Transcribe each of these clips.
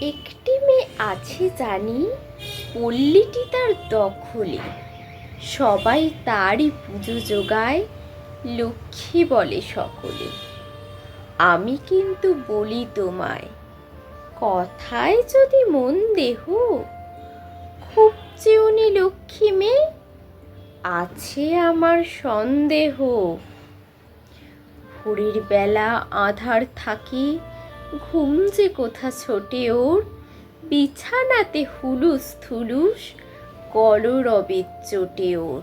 একটি মেয়ে আছে জানি, পল্লীটি তার দখলে। সবাই তারই পুজো যোগায়, লক্ষ্মী বলে সকলে। আমি কিন্তু বলি তোমায়, কথায় যদি মন দেহ, খুব চেউনি লক্ষ্মী মেয়ে, আছে আমার সন্দেহ। ভোরের বেলা আধার থাকে ঘুম যে কোথা ছোটে ওর? বিছানাতে হুলুস থুলুস কলরবের চোটে ওর।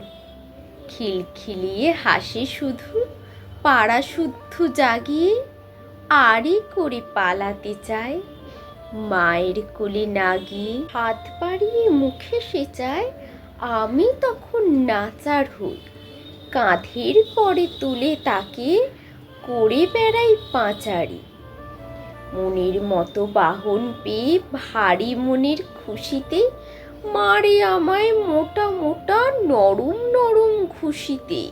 খিলখিলিয়ে হাসি শুধু পাড়া শুদ্ধ জাগিয়ে আরে করে পালাতে চায়। মায়ের কোলে না গিয়ে হাত বাড়িয়ে মুখে সে চায়, আমি তখন নাচার হই কাঁধের পরে তুলে তাকে, করে বেড়াই পাঁচারি। মনের মতো বাহন পেয়ে ভারী মনের খুশিতে মারে আমায় মোটা মোটা নরম নরম খুশিতে।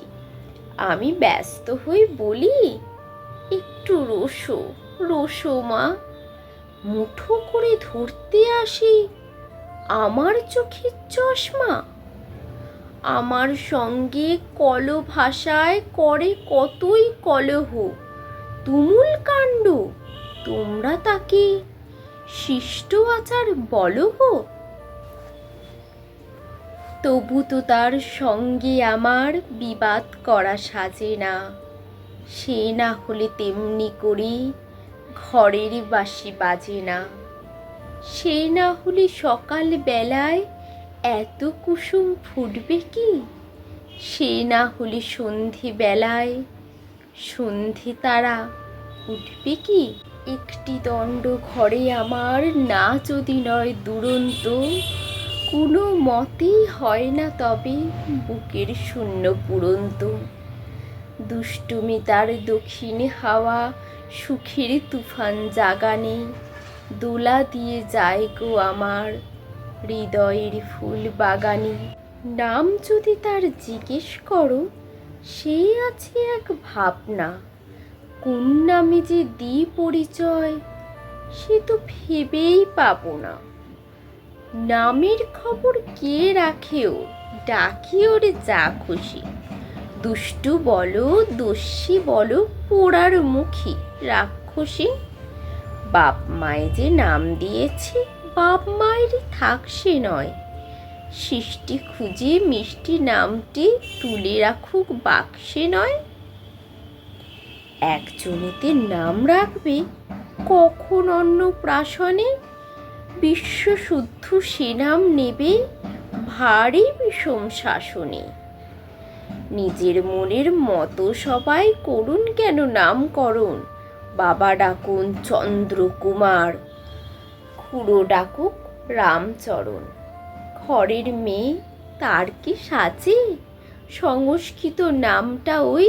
আমি ব্যস্ত হই বলি, একটু রোসো রোসো মা। মুঠো করে ধরতে আসি আমার চোখের চশমা। আমার সঙ্গে কল ভাষায় করে কতই কলহ, তুমুল কাণ্ড তাকে শিষ্ট আচার বলো তবু তো তার সঙ্গে আমার বিবাদ করা সাজে না। সে না হলে তেমনি করি ঘরের বাসি বাজে না। সে না হলে সকাল বেলায় এত কুসুম ফুটবে কি? সে না হলে সন্ধি বেলায় সন্ধি তারা উঠবে কি? একটি দণ্ড ঘরে আমার না যদি নয় দুরন্ত। কোনো মতেই হয় না তবে বুকের শূন্য পুরন্ত। দুষ্টুমি তার দক্ষিণে হাওয়া, সুখের তুফান জাগানে। দোলা দিয়ে যায় গো আমার হৃদয়ের ফুল বাগানে। নাম যদি তার জিজ্ঞেস করো সেই আছে এক ভাবনা। কোন নামে যে দি পরিচয়, সে তো ভেবেই পাবো না। নামের খবর কে রাখে ও? ডাকি ওরে যা খুশি। দুষ্টু বলো, দস্যি বলো, পোড়ার মুখী রাক্ষসী। বাপ মায়ে যে নাম দিয়েছে, বাপ মায়েরই থাক সে নয়। সৃষ্টি খুঁজে মিষ্টি নামটি তুলে রাখুক বাক্সে নয়। একজনেতে নাম রাখবে কখন অন্য প্রাশনে বিশ্বশুদ্ধ সে নাম নেবে ভারী বিষম শাসনে। নিজের মনের মতো সবাই করুন কেন নামকরণ? বাবা ডাকুন চন্দ্রকুমার, খুড়ো ডাকুক রামচরণ। ঘরের মেয়ে তার কি সাজে? সংস্কৃত নামটা ওই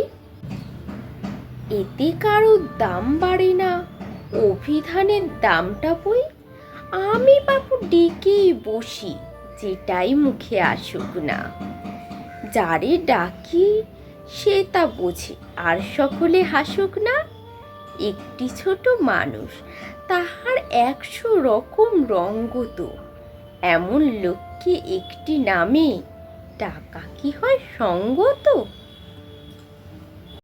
এতে কারও দাম বাড়ে না। অভিধানের দামটা বই আমি বাবু ডেকেই বসি, যেটাই মুখে আসুক না। যারে ডাকি সে তা বোঝে, আর সকলে হাসুক না। একটি ছোট মানুষ, তাহার একশো রকম রঙ্গত এমন লোককে একটি নামে, টাকা কি হয় সঙ্গত?